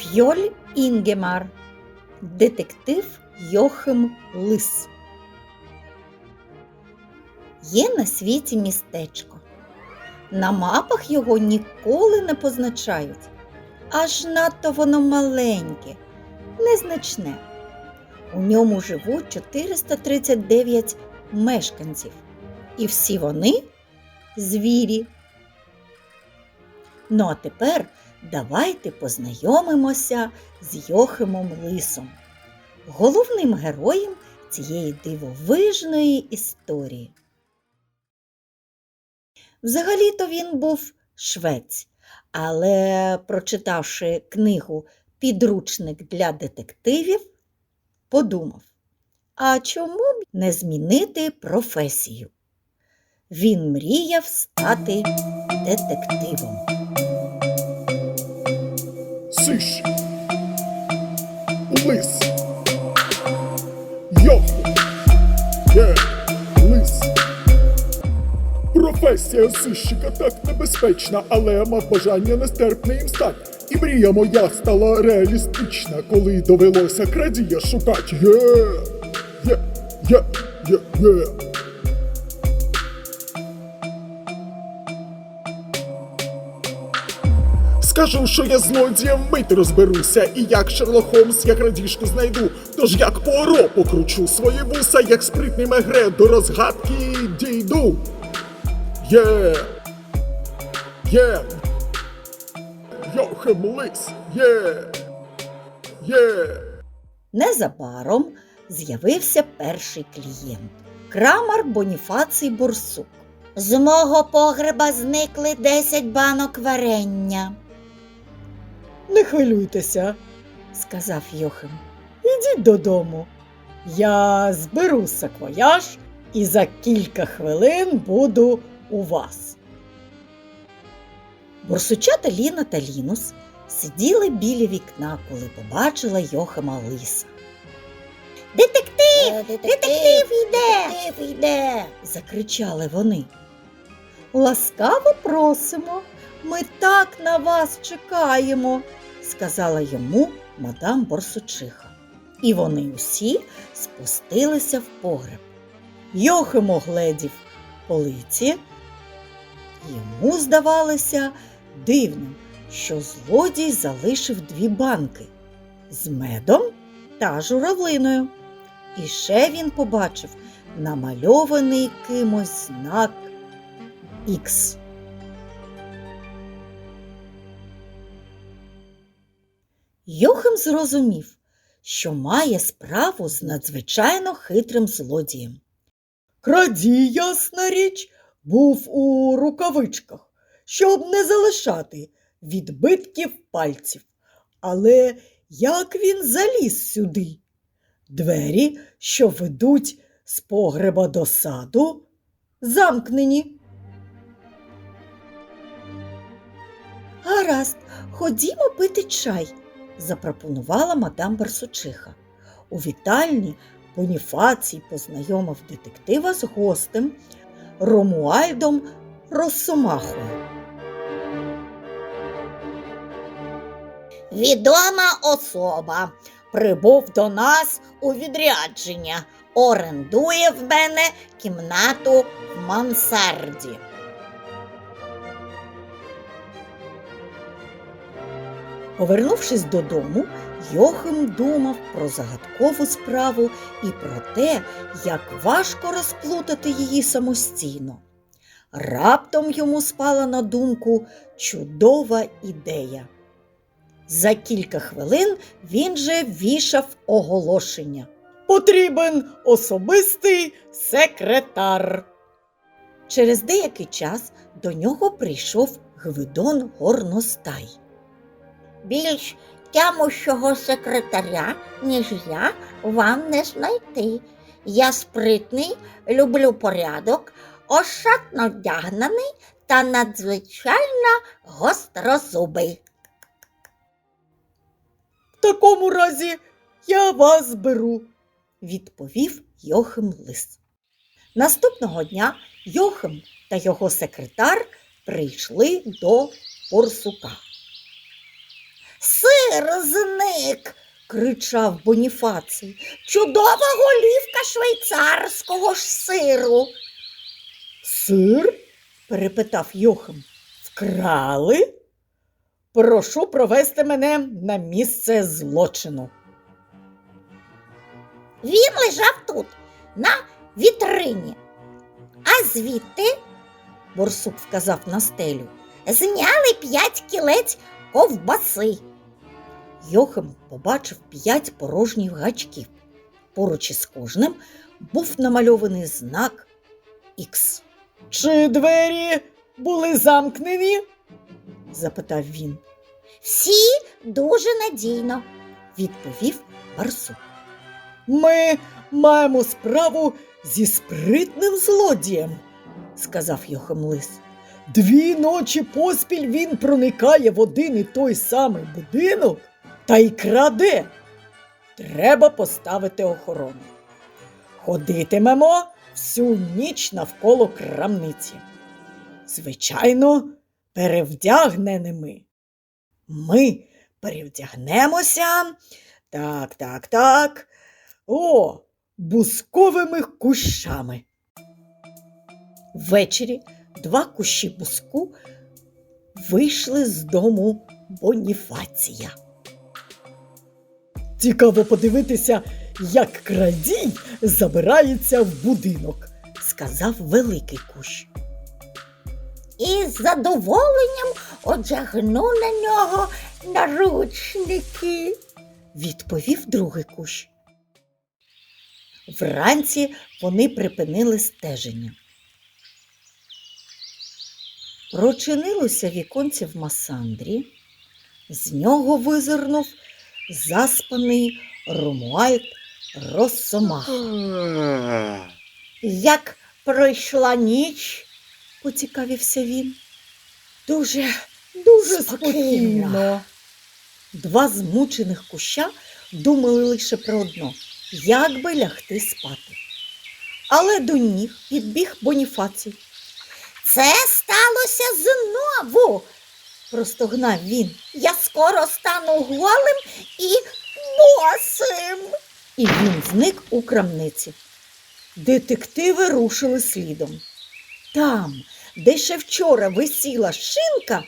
Фьоль Інгемар. Детектив Йохим Лис. Є на світі містечко. На мапах його ніколи не позначають. Аж надто воно маленьке, незначне. У ньому живуть 439 мешканців. І всі вони звірі. Ну а тепер давайте познайомимося з Йохимом Лисом, головним героєм цієї дивовижної історії. Взагалі-то він був швець, але, прочитавши книгу Підручник для детективів, подумав, а чому б не змінити професію? Він мріяв стати детективом. Сиш. Лис. Йоху. Є. Лис. Професія сищика так небезпечна, але я мав бажання нестерпне їм стати. І мрія моя стала реалістична, коли довелося крадія шукати. Є. Є. Є. Є. Є. Скажу, що я злодієм мить розберуся, і як Шерлок Холмс я крадіжку знайду. Тож як Поро покручу свої вуса, як спритний мегре до розгадки дійду. Є. Є. Йохем лис. Є. Є. Незабаром з'явився перший клієнт крамар Боніфацій Борсук. З мого погреба зникли 10 банок варення. Не хвилюйтеся, сказав Йохим. ідіть додому. Я зберу саквояж і за кілька хвилин буду у вас. Борсучата Ліна та Лінус сиділи біля вікна, коли побачила Йохима Лиса. Детектив! Детектив йде! Детектив йде! закричали вони. Ласкаво просимо. Ми так на вас чекаємо. сказала йому мадам Борсучиха. І вони усі спустилися в погреб. Йохим огледів полиці. Йому здавалося дивним, що злодій залишив дві банки з медом та журавлиною. І ще він побачив намальований кимось знак Х. Йохим зрозумів, що має справу з надзвичайно хитрим злодієм. Крадій, ясна річ, був у рукавичках, щоб не залишати відбитків пальців. Але як він заліз сюди? Двері, що ведуть з погреба до саду, замкнені. Гаразд, ходімо пити чай, запропонувала мадам Барсучиха. У вітальні Боніфацій познайомив детектива з гостем Ромуальдом Росомахою. Відома особа прибув до нас у відрядження, орендує в мене кімнату в мансарді. Повернувшись додому, Йохим думав про загадкову справу і про те, як важко розплутати її самостійно. Раптом йому спала на думку чудова ідея. За кілька хвилин він же вішав оголошення. Потрібен особистий секретар. Через деякий час до нього прийшов Гвидон Горностай. Більш тямущого секретаря, ніж я, вам не знайти. Я спритний, люблю порядок, ошатно вдягнений та надзвичайно гострозубий. В такому разі я вас беру. відповів Йохим Лис. Наступного дня Йохим та його секретар прийшли до Борсука. Сир, зник, кричав Боніфацій. Чудова голівка швейцарського ж сиру. Сир? перепитав Йохим. Вкрали? Прошу провести мене на місце злочину. Він лежав тут, на вітрині. А звідти, борсук вказав на стелю, зняли п'ять кілець ковбаси. Йохим побачив п'ять порожніх гачків. Поруч із кожним був намальований знак Х. Чи двері були замкнені? запитав він. Всі дуже надійно, відповів барсук. Ми маємо справу зі спритним злодієм, сказав Йохим Лис. Дві ночі поспіль він проникає в один і той самий будинок та й краде. Треба поставити охорону. Ходитимемо всю ніч навколо крамниці. Звичайно, перевдягненими. Ми перевдягнемося. Так, так, так. О, бусковими кущами. Ввечері два кущі буску вийшли з дому Боніфація. Цікаво подивитися, як крадій забирається в будинок, сказав великий кущ. І з задоволенням одягну на нього наручники. відповів другий кущ. Вранці вони припинили стеження. Прочинилося віконце в Масандрі, з нього визирнув заспаний Ромуальд Росомаха. Як пройшла ніч, поцікавився він. Дуже, дуже Спокійно. спокійно. Два змучених куща думали лише про одно як би лягти спати. Але до ніг підбіг Боніфацій. Це сталося знову. Простогнав він, Я скоро стану голим і босим. і він зник у крамниці. Детективи рушили слідом. Там, де ще вчора висіла шинка,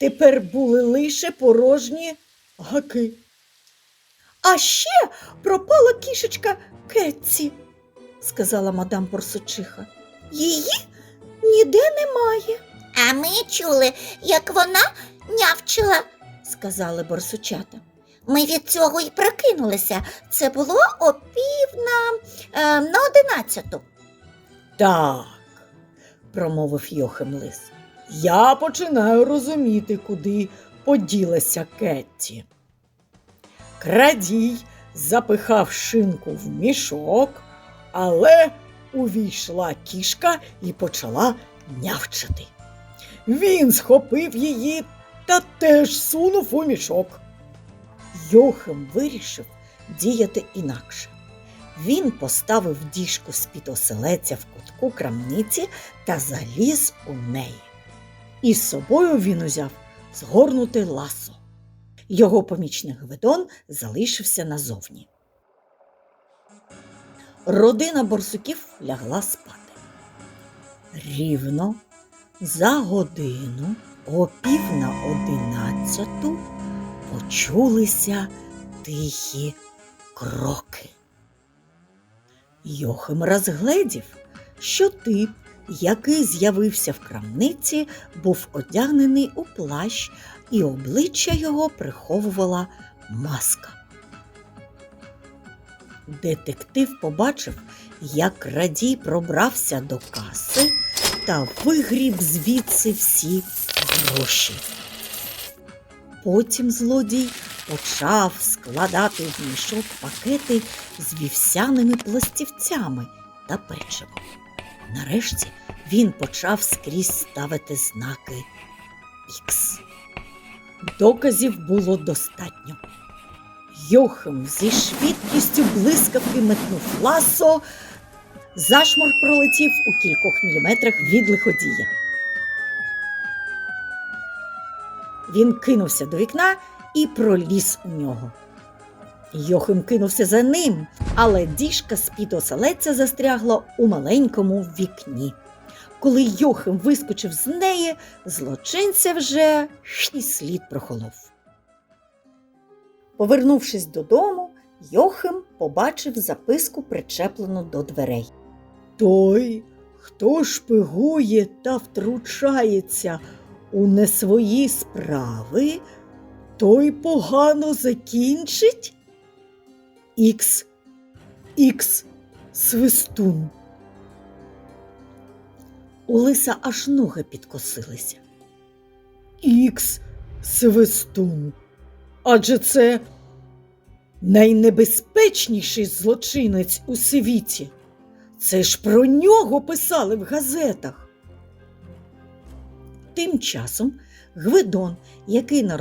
тепер були лише порожні гаки. А ще пропала кішечка Кетці, сказала мадам Порсучиха. Її ніде немає. А ми чули, як вона нявчила, сказали борсучата. Ми від цього й прокинулися. Це було о пів на, е, на одинадцяту. Так, промовив Йохим Лис. Я починаю розуміти, куди поділася Кетті. Крадій запихав шинку в мішок, але увійшла кішка і почала нявчати. Він схопив її та теж сунув у мішок. Йохим вирішив діяти інакше. Він поставив діжку з-під оселеця в кутку крамниці та заліз у неї. І з собою він узяв згорнуте ласо. Його помічник Гвидон залишився назовні. Родина борсуків лягла спати. Рівно за годину о пів на одинадцяту почулися тихі кроки. Йохим розгледів, що тип, який з'явився в крамниці, був одягнений у плащ, і обличчя його приховувала маска. Детектив побачив, як радій пробрався до каси та вигріб звідси всі гроші. Потім злодій почав складати в мішок пакети з вівсяними пластівцями та печивом. Нарешті він почав скрізь ставити знаки Х. Доказів було достатньо. Йохим зі швидкістю блискавки метнув ласо, зашмор пролетів у кількох міліметрах від лиходія. Він кинувся до вікна і проліз у нього. Йохим кинувся за ним, але діжка з-під оселедця застрягла у маленькому вікні. Коли Йохим вискочив з неї, злочинця вже і слід прохолов. Повернувшись додому, Йохим побачив записку, причеплену до дверей. Той, хто шпигує та втручається у не свої справи, той погано закінчить. Ікс, ікс, свистун. У лиса аж ноги підкосилися. Ікс, свистун. Адже це найнебезпечніший злочинець у світі. Це ж про нього писали в газетах. Тим часом Гвидон, який не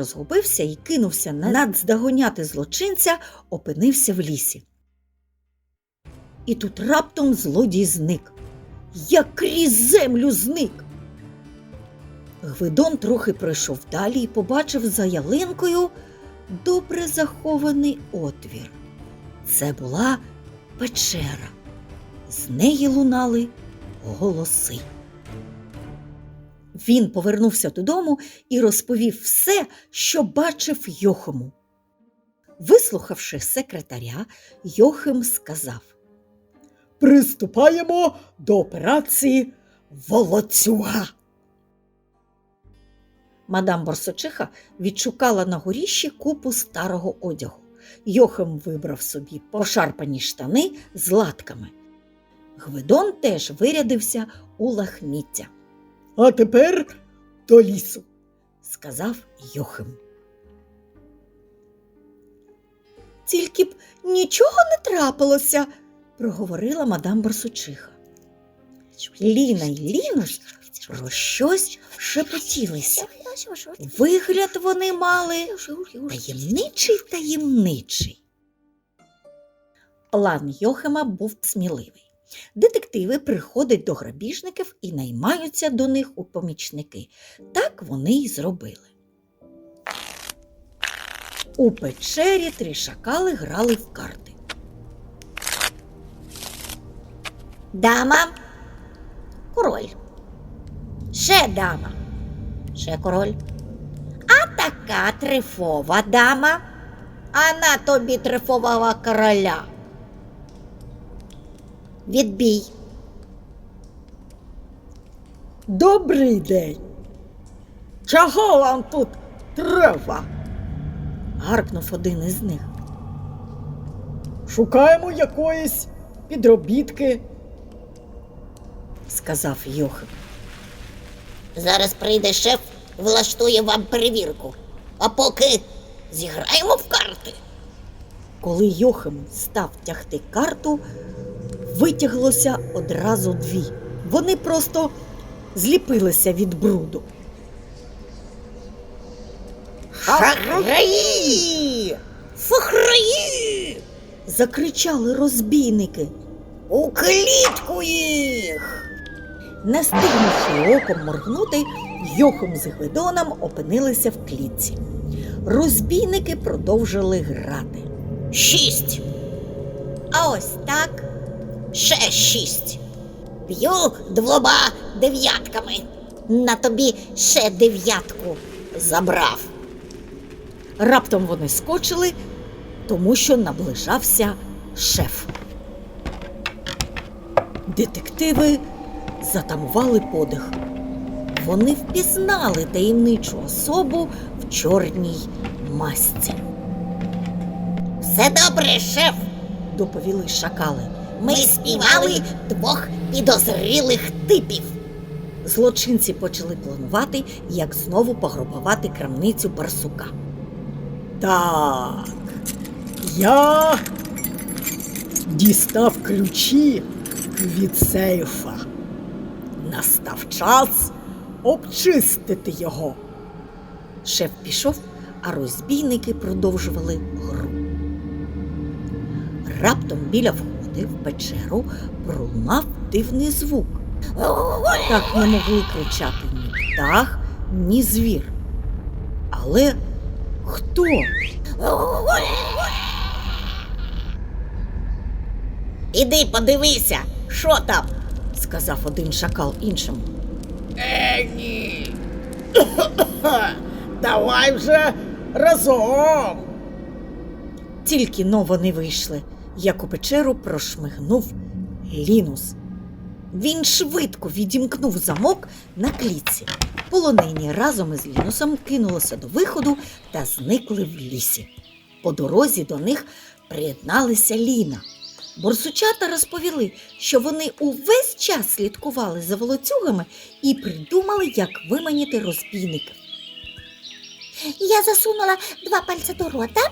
і кинувся надздогоняти злочинця, опинився в лісі. І тут раптом злодій зник. Як крізь землю зник. Гвидон трохи пройшов далі і побачив за ялинкою добре захований отвір. Це була печера. З неї лунали голоси. Він повернувся додому і розповів все, що бачив Йохиму. Вислухавши секретаря, Йохим сказав Приступаємо до операції Волоцюга. Мадам Борсочиха відшукала на горіщі купу старого одягу. Йохим вибрав собі пошарпані штани з латками. Гвидон теж вирядився у лахміття, А тепер до лісу. сказав Йохим. Тільки б нічого не трапилося, проговорила мадам Борсучиха. Ліна й Лінусь про щось шепотілися. Вигляд вони мали таємничий таємничий. План Йохема був сміливий. Детективи приходять до грабіжників і наймаються до них у помічники. Так вони й зробили. У печері три шакали грали в карти. Дама, король. Ще дама. Ще король. А така трифова дама. А на тобі трифового короля. Відбій. Добрий день. Чого вам тут треба? гаркнув один із них. Шукаємо якоїсь підробітки. сказав Йохим. Зараз прийде шеф, влаштує вам перевірку. А поки зіграємо в карти. Коли Йохим став тягти карту, витяглося одразу дві. Вони просто зліпилися від бруду. Шахраї! Фахраї! Закричали розбійники, У клітку їх! не стигнувши оком моргнути, Йохим з Гвидоном опинилися в клітці. Розбійники продовжили грати. Шість. А ось так. Ще шість. Б'ю двома дев'ятками. На тобі ще дев'ятку забрав. Раптом вони скочили, тому що наближався шеф. Детективи затамували подих. Вони впізнали таємничу особу в чорній масці. Все добре, шеф. Доповіли шакали. Ми спіймали двох підозрілих типів. Злочинці почали планувати, як знову пограбувати крамницю барсука. Так. Я дістав ключі від сейфа. Настав час обчистити його. Шеф пішов, а розбійники продовжували гру. Раптом біля входи в печеру пролунав дивний звук. Так не могли кричати ні птах, ні звір. Але Хто? Іди подивися, що там. сказав один шакал іншому. Е, ні. Давай вже разом. Тільки но вони вийшли, як у печеру прошмигнув Лінус. Він швидко відімкнув замок на клітці. Полонені разом із Лінусом кинулися до виходу та зникли в лісі. По дорозі до них приєдналися Ліна. Борсучата розповіли, що вони увесь час слідкували за волоцюгами і придумали, як виманити розбійників. Я засунула два пальця до рота,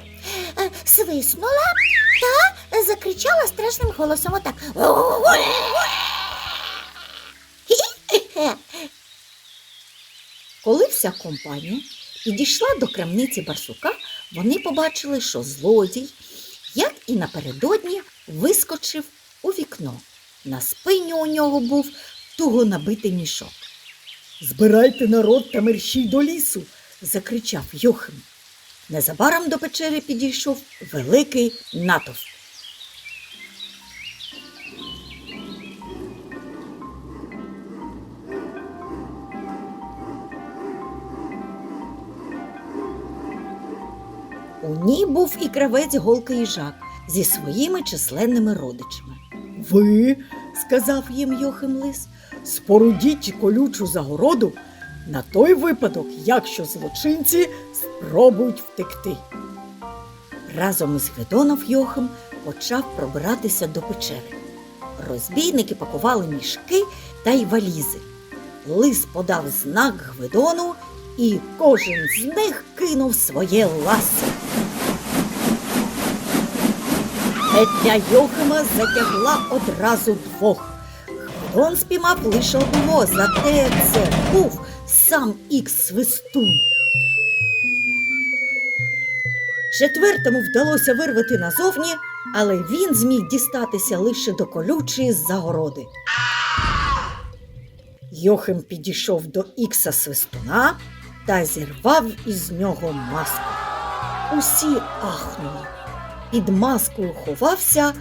е, свиснула та закричала страшним голосом отак. Коли вся компанія підійшла до крамниці барсука, вони побачили, що злодій, як і напередодні, вискочив у вікно. На спині у нього був туго набитий мішок. Збирайте народ та мерщій до лісу. закричав Йохим. Незабаром до печери підійшов великий натовп. У ній був і кравець голка їжак зі своїми численними родичами. Ви, Сказав їм Йохим лис, спорудіть колючу загороду на той випадок, якщо злочинці спробують втекти. Разом із Гвидоном Йохим почав пробиратися до печери. Розбійники пакували мішки та й валізи. Лис подав знак Гвидону, і кожен з них кинув своє ласо. Петля Йохима затягла одразу двох. Гвидон спіймав лише одного, зате це був сам ікс свистун. Четвертому вдалося вирвати назовні, але він зміг дістатися лише до колючої загороди. Йохим підійшов до ікса свистуна та зірвав із нього маску. Усі ахнули. Під маскою ховався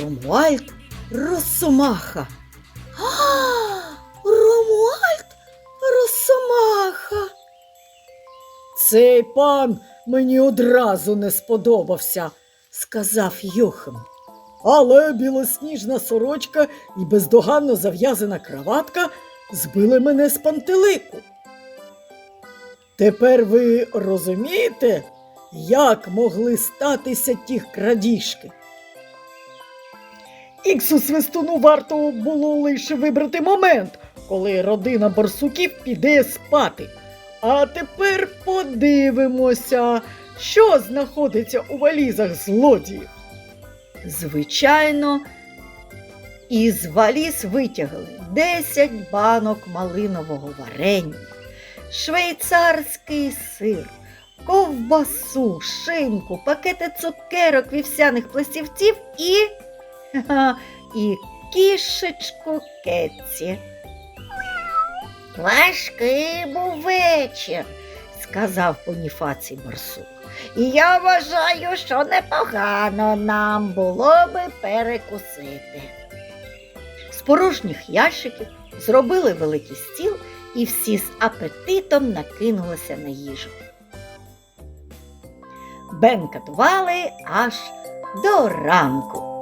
Ромуальд Росомаха. Ромуальд Росомаха. Цей пан мені одразу не сподобався, сказав Йохим. але білосніжна сорочка і бездоганно зав'язана краватка збили мене з пантелику. Тепер ви розумієте, як могли статися ті крадіжки? Іксу свистуну варто було лише вибрати момент, коли родина борсуків піде спати. А тепер подивимося, що знаходиться у валізах злодіїв. Звичайно, із валіз витягли 10 банок малинового варення, швейцарський сир, ковбасу, шинку, пакети цукерок, вівсяних пластівців і, і кішечку Кетці. Важкий був вечір, сказав Боніфацій Барсук. І я вважаю, що непогано нам було би перекусити. З порожніх ящиків зробили великий стіл, і всі з апетитом накинулися на їжу. Бенкатували аж до ранку.